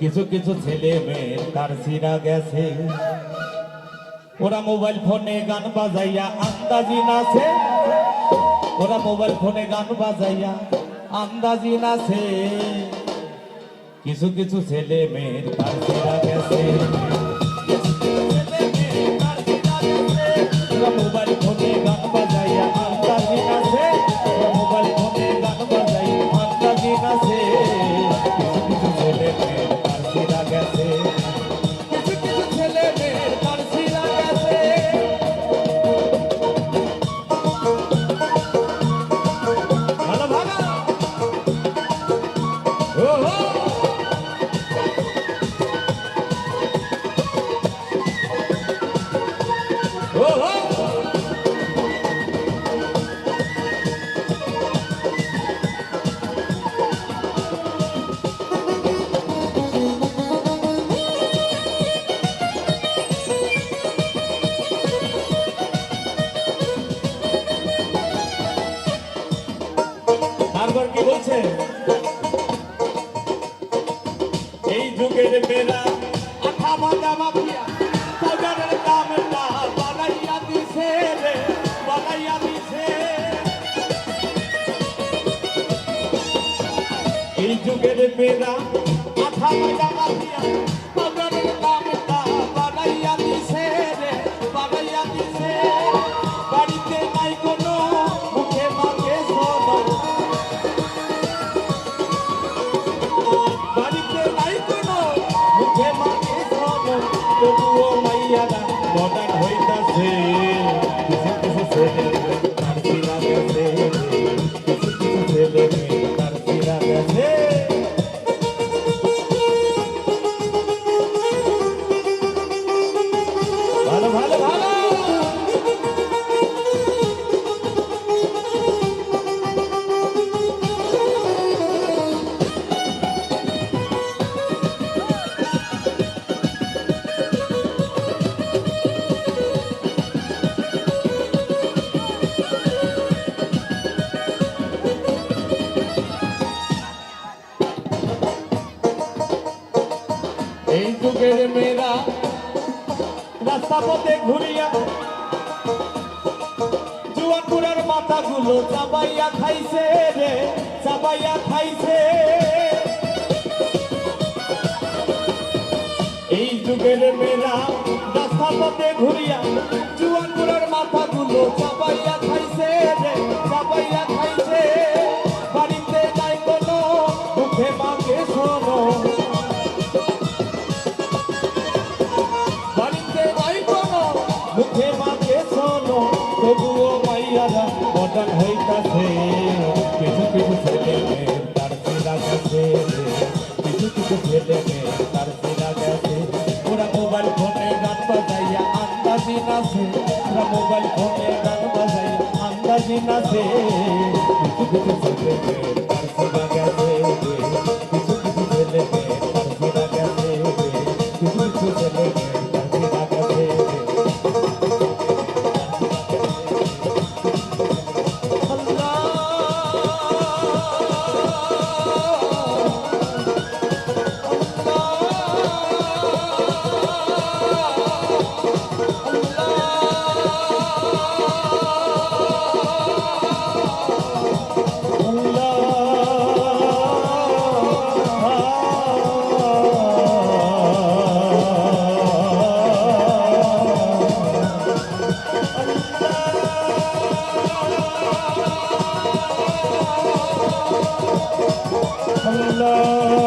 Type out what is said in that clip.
কিছু কিছু ছেলে মেয়ে তার সিরা গেছে। ওরা মোবাইল ফোনে গান বাজাইয়া আন্দাজি নাচে। ওরা মোবাইল ফোনে গান বাজাইয়া আন্দাজি নাচে। কিছু কিছু ছেলে মেয়ের তার সিরা গেছে। মেয়ের মোবাইল ফোনে গান বাজাইয়া আন্দাজি নাচে। মোবাইল ফোনে গান বাজাইয়া আন্দাজি নাচে। তারপর কি বলছে এই যুগের মেয়েরা আঠা ভাজা মাফিয়া, বাজারের দামটা বানাইয়া দিছে রে বানাইয়া দিছে। এই যুগের মেয়েরা আঠা ভাজা মাফিয়া মাকে শোনো তবুও মাইয়ারা মডার্ন হইতাছে কিছু কিছু ছেলে তার সিরা গেছে এই যুগের মেয়েরা। রাস্তা পথে ঘুরিয়া জুয়ানপুরের মাথাগুলো চাবাইয়া খাইছে রে চাবাইয়া খাইছে। এই যুগের মেয়েরা রাস্তা পথে ঘুরিয়া জুয়ানপুরের কিছু কিছু ছেলে মেয়ে তার সিরা গেছে। ওরা মোবাইল ফোনে গান বাজাইয়া আন্দাজি নাচে। ওরা মোবাইল ফোনে গান বাজাইয়া আন্দাজি নাচে। কিছু কিছু ছেলে মেয়ে তার সিরা গেছে। কিছু কিছু ছেলে মেয়ে তার সিরা গেছে। কিছু কিছু ছেলে Allah